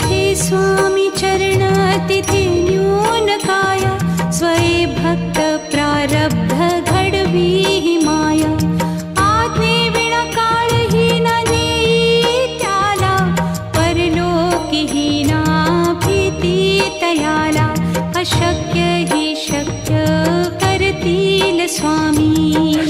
तिथे स्वामी चरण तिथे न्यून काया स्वये भक्त प्रारब्ध घडवी हि माया. आज्ञे विणा काळही न त्याला परलोकही ना भीती तयाला अशक्य ही शक्य करतील स्वामी.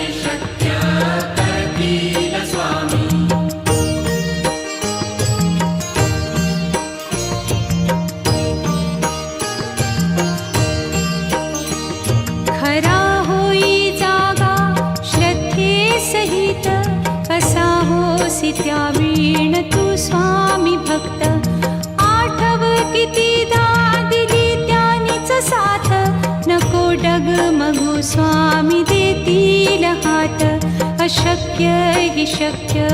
त्या वीण तू स्वामी भक्त. आठव किती दा दिली त्यानीच साथ. नको डगमगू स्वामी देतील हात. अशक्य हि शक्य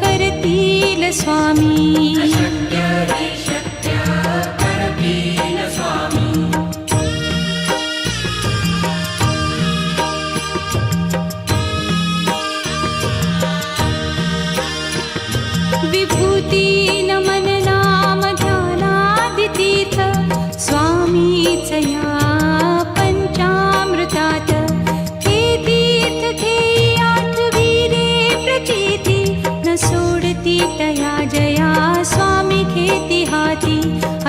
करतील स्वामी.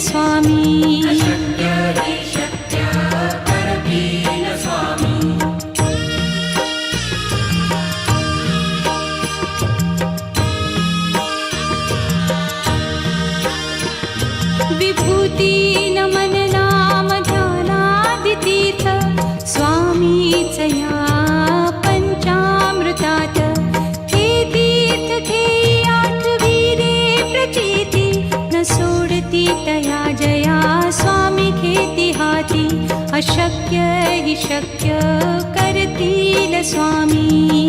स्वामी स्वामी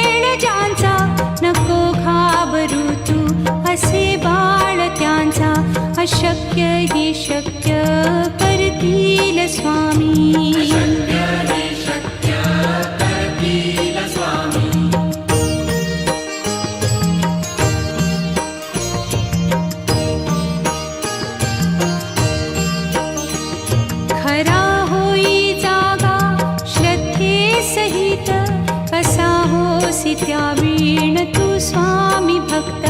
असे बाळ त्यांचा अशक्य ही शक्य करतील स्वामी. खरा होई जागा श्रद्धे सहित त्या वीण तू स्वामी भक्त.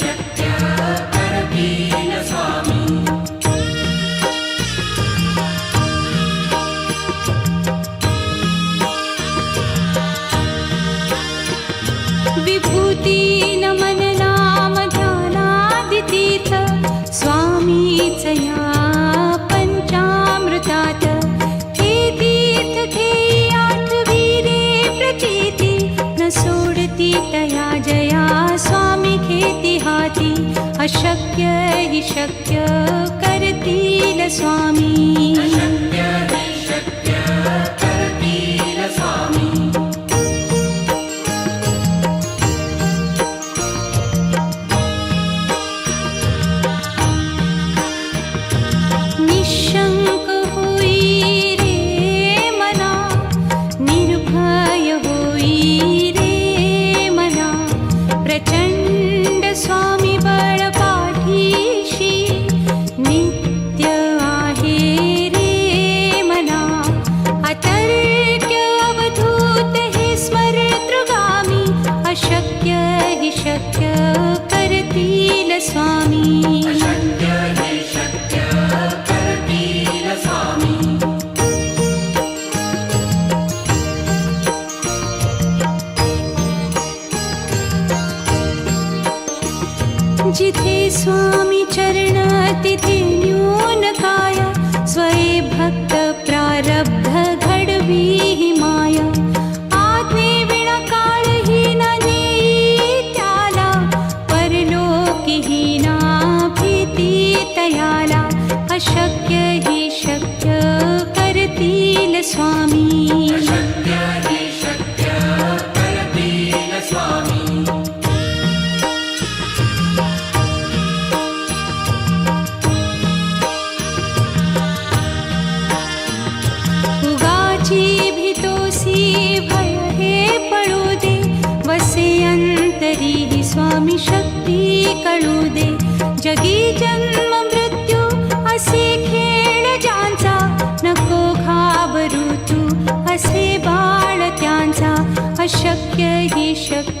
शक्य करतील स्वामी। निशङ्क भो रे मना निर्भय हु रे मना प्रचण्ड स्वामी। swami शक्य हि शक्य.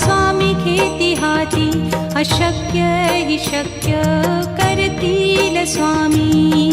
स्वामी खेती केतिहाी अशक्य हि शक्य करतील स्वामी।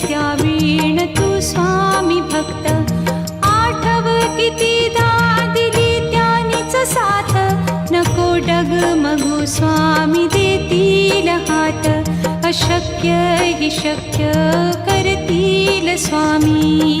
विठ्या वीण तू स्वामी भक्त. आठव किती दिली त्यानीच साथ. नको डगमगू स्वामी देतील हात. अशक्य हि शक्य करतील स्वामी.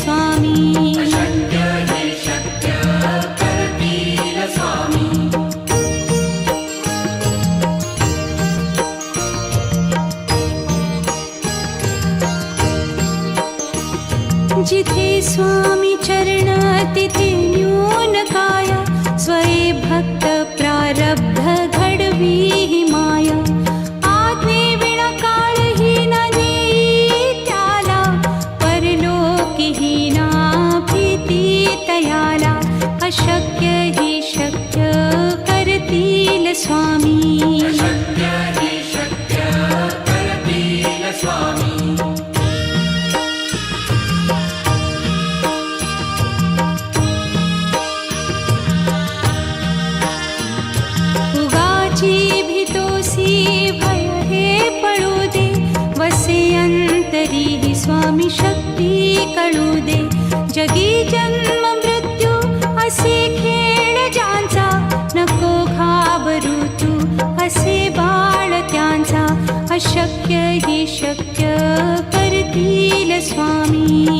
Swami. शक्य हि शक्य परतिल स्वामी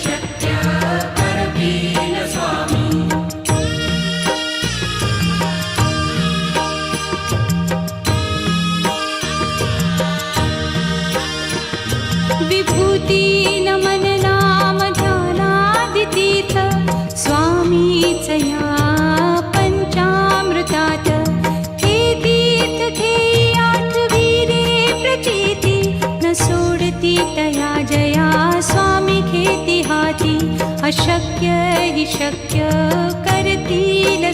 अशक्य हि शक्य करतील